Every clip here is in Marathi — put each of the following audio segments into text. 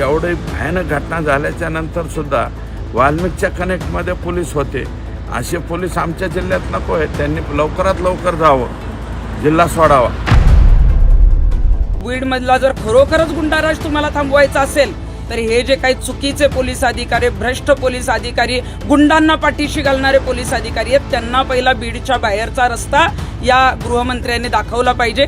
एवढी भयानक घटना झाल्याच्यानंतर सुद्धा वाल्मिकच्या कनेक्टमध्ये पोलीस होते. असे पोलीस आमच्या जिल्ह्यात नको आहेत. त्यांनी लवकरात लवकर जावं. जिल्हा सोडावा. बीडमधला जर खरोखरच गुंडाराज तुम्हाला थांबवायचा असेल तर हे जे काही चुकीचे पोलीस अधिकारी भ्रष्ट पोलीस अधिकारी गुंडांना पाठीशी घालणारे पोलीस अधिकारी आहेत त्यांना पहिला बीडच्या बाहेरचा रस्ता या गृहमंत्र्यांनी दाखवला पाहिजे.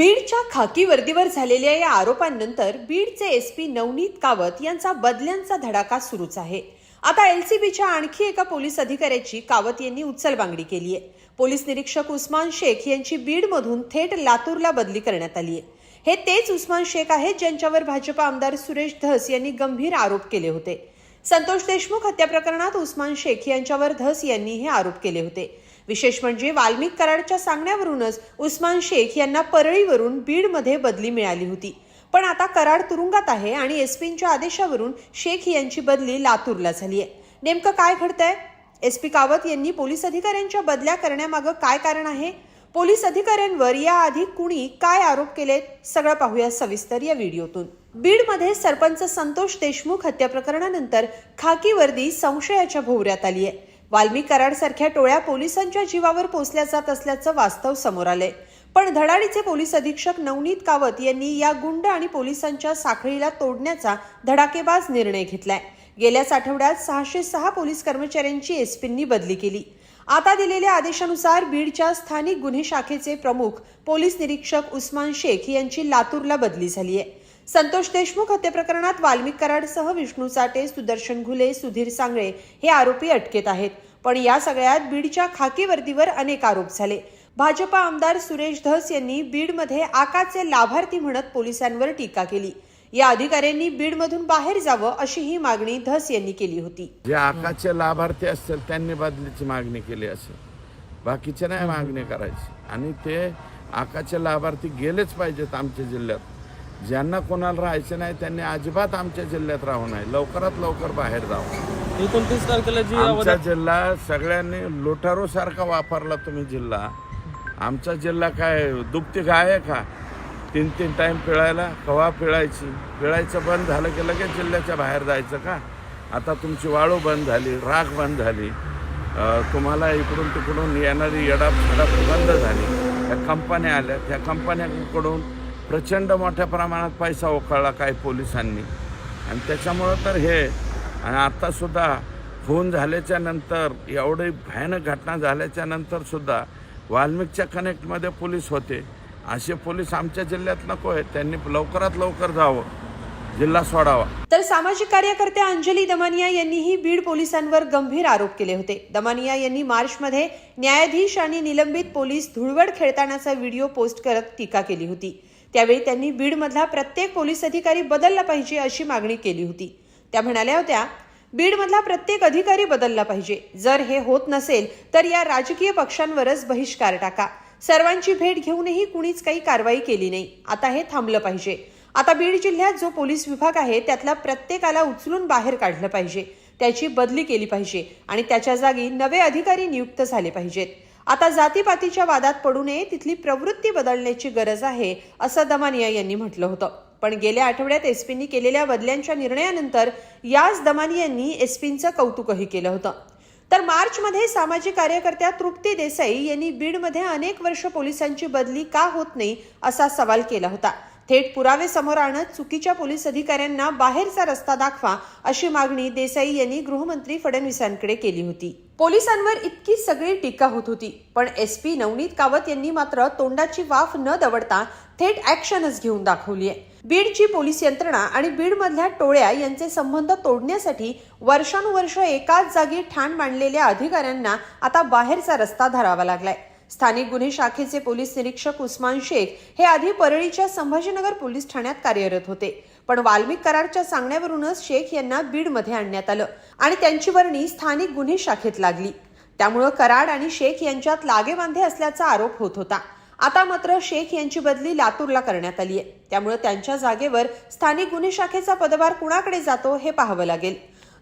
बीडच्या खाकी वर्दीवर झालेल्या या आरोपांनंतर बीडचे एस पी नवनीत कावत यांचा बदल्यांचा धडाका सुरूच आहे. आता एलसीबीच्या आणखी एका पोलीस अधिकाऱ्याची कावत यांनी उचलबांगडी केली आहे पोलीस निरीक्षक उस्मान शेख यांची बीडमधून थेट लातूरला बदली करण्यात आली आहे हे तेच उस्मान शेख आहेत ज्यांच्यावर भाजपा आमदार सुरेश धस यांनी गंभीर आरोप केले होते. संतोष देशमुख हत्या प्रकरणात उस्मान शेख यांच्यावर धस यांनी हे आरोप केले होते. विशेष म्हणजे वाल्मिक कराडच्या सांगण्यावरूनच उस्मान शेख यांना परळीवरून बीडमध्ये बदली मिळाली होती. पण आता कराड तुरुंगात आहे आणि एसपींच्या आदेशावरून शेख यांची बदली लातूरला झाली आहे. नेमकं काय घडतंय? एसपी कावत यांनी पोलीस अधिकाऱ्यांच्या बदल्या करण्यामागं काय कारण आहे? पोलीस अधिकाऱ्यांवर याआधी कुणी काय आरोप केलेत? सगळं पाहूया सविस्तर या व्हिडिओतून. बीडमध्ये सरपंच संतोष देशमुख हत्या प्रकरणानंतर खाकी वर्दी संशयाच्या भोवऱ्यात आली आहे. वाल्मी कराडसारख्या टोळ्या पोलिसांच्या जीवावर पोचल्या जात असल्याचं वास्तव समोर आलंय. पण धडाडीचे पोलीस अधीक्षक नवनीत कावत यांनी या गुंड आणि पोलिसांच्या साखळीला तोडण्याचा धडाकेबाज निर्णय घेतलाय. गेल्याच आठवड्यात सहाशे सहा पोलीस कर्मचाऱ्यांची एसपींनी बदली केली. आता दिलेल्या आदेशानुसार बीडच्या स्थानिक गुन्हे शाखेचे प्रमुख पोलीस निरीक्षक उस्मान शेख यांची लातूरला बदली झाली आहे संतोष देशमुख हत्येप्रकरणात वाल्मिक कराडसह विष्णू चाटे सुदर्शन घुले सुधीर सांगळे हे आरोपी अटकेत आहेत. पण या सगळ्यात बीडच्या खाकी वर्दीवर अनेक आरोप झाले. भाजपा आमदार सुरेश धस यांनी बीडमध्ये आकाचे लाभार्थी म्हणत पोलिसांवर टीका केली. या अधिकाऱ्यांनी बीडमधून बाहेर जावं अशी ही मागणी धस यांनी केली होती. जे आकाचे लाभार्थी असतील त्यांनी बदलीची मागणी केली असेल. बाकीचे नाही मागणी करायची. आणि ते आकाचे लाभार्थी गेलेच पाहिजेत आमच्या जिल्ह्यात. ज्यांना कोणाला राहायचं नाही त्यांनी अजिबात आमच्या जिल्ह्यात राहू नये. लवकरात लवकर बाहेर जावं. एकोणतीस तारखेला जी आमचा जिल्हा सगळ्यांनी लोटारो सारखा वापरला तुम्ही जिल्हा. आमचा जिल्हा काय दुपती गाय आहे का? तीन तीन टाइम पिळायला. कवा पिळायची? पिळायचं बंद झालं की लगेच जिल्ह्याच्या बाहेर जायचं का? आता तुमची वाळू बंद झाली राख बंद झाली. अं, तुम्हाला इकडून तिकडून येणारी येडाप बंद झाली. त्या कंपन्या आल्या. त्या कंपन्यांकडून प्रचंड मोठ्या प्रमाणात पैसा ओकळला काही पोलिसांनी. आणि त्याच्यामुळं तर हे आणि आत्तासुद्धा खून झाल्याच्यानंतर एवढी भयानक घटना झाल्याच्या नंतरसुद्धा वाल्मिकच्या कनेक्टमध्ये पोलीस होते. असे पोलीस आमच्या जिल्ह्यात नको आहेत. त्यांनी लवकरात लवकर जावं. जिल्हा सोडावा. तर सामाजिक कार्यकर्त्या अंजली दमानिया यांनीही बीड पोलिसांवर गंभीर आरोप केले होते. दमानिया यांनी मार्चमध्ये न्यायाधीश आणि निलंबित पोलीस धुळवड खेळतानाचा व्हिडिओ पोस्ट करत टीका केली होती. त्यावेळी त्यांनी बीडमधला प्रत्येक पोलीस अधिकारी बदलला पाहिजे अशी मागणी केली होती. त्या म्हणाल्या होत्या बीडमधला प्रत्येक अधिकारी बदलला पाहिजे. जर हे होत नसेल तर या राजकीय पक्षांवरच बहिष्कार टाका. सर्वांची भेट घेऊनही कुणीच काही कारवाई केली नाही. आता हे थांबलं पाहिजे. आता बीड जिल्ह्यात जो पोलीस विभाग आहे त्यातल्या प्रत्येकाला उचलून बाहेर काढलं पाहिजे. त्याची बदली केली पाहिजे आणि त्याच्या जागी नवे अधिकारी नियुक्त झाले पाहिजेत. आता जातीपातीच्या वादात पडू नये तिथली प्रवृत्ती बदलण्याची गरज आहे असं दमानिया यांनी म्हटलं होतं. पण गेल्या आठवड्यात एसपींनी केलेल्या बदल्यांच्या निर्णयानंतर याच दमानियांनी एसपींचं कौतुकही केलं होतं. तर मार्चमध्ये सामाजिक कार्यकर्त्या तृप्ती देसाई यांनी बीडमध्ये अनेक वर्ष पोलिसांची बदली का होत नाही असा सवाल केला होता. थेट पुरावे समोर आणत चुकीच्या पोलीस अधिकाऱ्यांना बाहेरचा रस्ता दाखवा अशी मागणी देसाई यांनी गृहमंत्री फडणवीसांकडे केली होती. पोलिसांवर इतकी सगळी टीका होत होती. पण एस पी नवनीत कावत यांनी मात्र तोंडाची वाफ न दवडता थेट ऍक्शनच घेऊन दाखवली आहे. बीडची पोलीस यंत्रणा आणि बीडमधल्या टोळ्या यांचे संबंध तोडण्यासाठी वर्षानुवर्ष एकाच जागी ठाण मांडलेल्या अधिकाऱ्यांना आता बाहेरचा रस्ता धरावा लागलाय. स्थानिक गुन्हे शाखेचे पोलीस निरीक्षक उस्मान शेख हे आधी परळीच्या संभाजीनगर पोलीस ठाण्यात कार्यरत होते. पण वाल्मिक कराडच्या सांगण्यावरूनच शेख यांना बीडमध्ये आणण्यात आलं आणि त्यांची वर्णी स्थानिक गुन्हे शाखेत लागली. त्यामुळं कराड आणि शेख यांच्यात लागेबांधे असल्याचा आरोप होत होता. आता मात्र शेख यांची बदली लातूरला करण्यात आली आहे त्यामुळे त्यांच्या जागेवर स्थानिक गुन्हे शाखेचा पदभार कुणाकडे जातो हे पाहावं लागेल.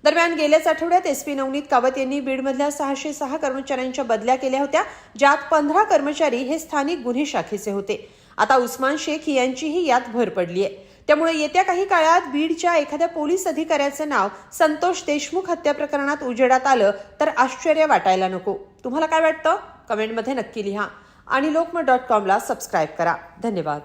दरम्यान गेल्याच आठवड्यात एस पी नवनीत कावत यांनी बीडमधल्या सहाशे सहा कर्मचाऱ्यांच्या बदल्या केल्या होत्या ज्यात पंधरा कर्मचारी हे स्थानिक गुन्हे शाखेचे होते. आता उस्मान शेख यांचीही यात भर पडली आहे. त्यामुळे येत्या काही काळात बीडच्या एखाद्या पोलीस अधिकाऱ्याचं नाव संतोष देशमुख हत्या प्रकरणात उजेडात आलं तर आश्चर्य वाटायला नको. तुम्हाला काय वाटतं? कमेंटमध्ये नक्की लिहा. आणि लोकमत डॉट कॉमला सबस्क्राईब करा. धन्यवाद.